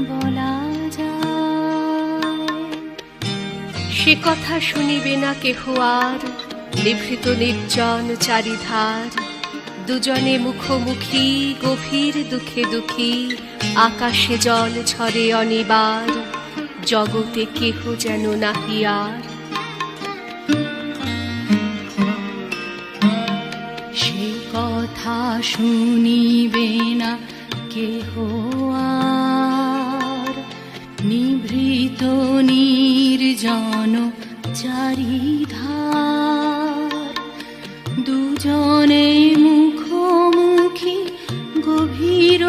বলা সে কথা শুনিবে না কেহ আর, নিভৃত নির্জন চারিধার। দুজনে মুখোমুখি, গভীর দুঃখে দুঃখী, আকাশে জল ঝরে অনিবার, জগতে কেহ যেন নাহি আর। সে কথা শুনিবে না কেহ আর। নিভৃত নির্জন চারিধার। দুজনে মুখোমুখি গভীর